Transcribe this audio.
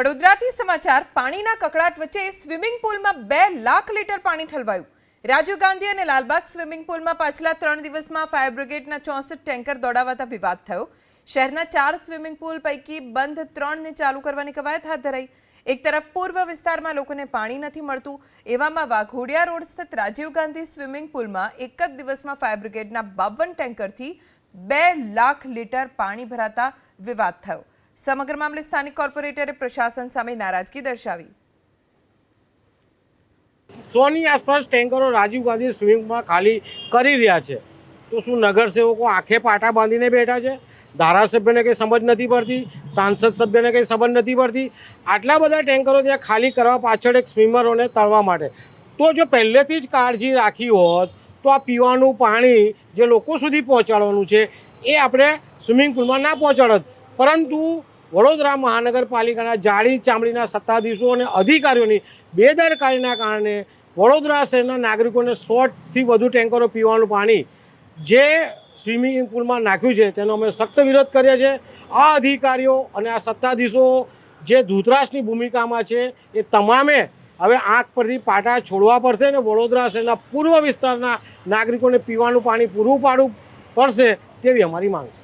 વડોદરાથી સમાચાર, પાણીના કકડાટ વચ્ચે સ્વિમિંગ પુલમાં બે લાખ લીટર પાણી ઠલવાયું. રાજીવ ગાંધી અને લાલબાગ સ્વિમિંગ પુલમાં પાછલા ત્રણ દિવસમાં ફાયર બ્રિગેડના ચોસઠ ટેન્કર દોડાવતા વિવાદ થયો. શહેરના ચાર સ્વિમિંગ પુલ પૈકી બંધ ત્રણને ચાલુ કરવાની કવાયત હાથ ધરાઈ. એક તરફ પૂર્વ વિસ્તારમાં લોકોને પાણી નથી મળતું, એવામાં વાઘોડિયા રોડ સ્થિત રાજીવ ગાંધી સ્વિમિંગ પુલમાં એક જ દિવસમાં ફાયર બ્રિગેડના બાવન ટેન્કરથી બે લાખ લીટર પાણી ભરાતા વિવાદ થયો. સમગ્ર મામલે સ્થાનિક કોર્પોરેટરે પ્રશાસન સામે નારાજગી દર્શાવી. સોની આસપાસ ટેન્કરો રાજીવ ગાંધી સ્વિમિંગમાં ખાલી કરી રહ્યા છે. તો શું નગરસેવકો આંખે પાટા બાંધીને બેઠા છે? ધારાસભ્યને કંઈ સમજ નથી પડતી? સાંસદ સભ્યને કંઈ સમજ નથી પડતી? આટલા બધા ટેન્કરો ત્યાં ખાલી કરવા પાછળ એક સ્વિમરોને તળવા માટે. તો જો પહેલેથી જ કાળજી રાખી હોત, તો આ પીવાનું પાણી જે લોકો સુધી પહોંચાડવાનું છે, એ આપણે સ્વિમિંગ પુલમાં ના પહોંચાડત. પરંતુ વડોદરા મહાનગરપાલિકાના જાડી ચામડીના સત્તાધીશો અને અધિકારીઓની બેદરકારીના કારણે વડોદરા શહેરના નાગરિકોને સોથી વધુ ટેન્કરો પીવાનું પાણી જે સ્વિમિંગ પુલમાં નાખ્યું છે, તેનો અમે સખ્ત વિરોધ કરીએ છીએ આ અધિકારીઓ અને આ સત્તાધીશો જે ધૂતરાશની ભૂમિકામાં છે, એ તમામે હવે આંખ પરથી પાટા છોડવા પડશે અને વડોદરા શહેરના પૂર્વ વિસ્તારના નાગરિકોને પીવાનું પાણી પૂરું પાડવું પડશે તેવી અમારી માંગ છે.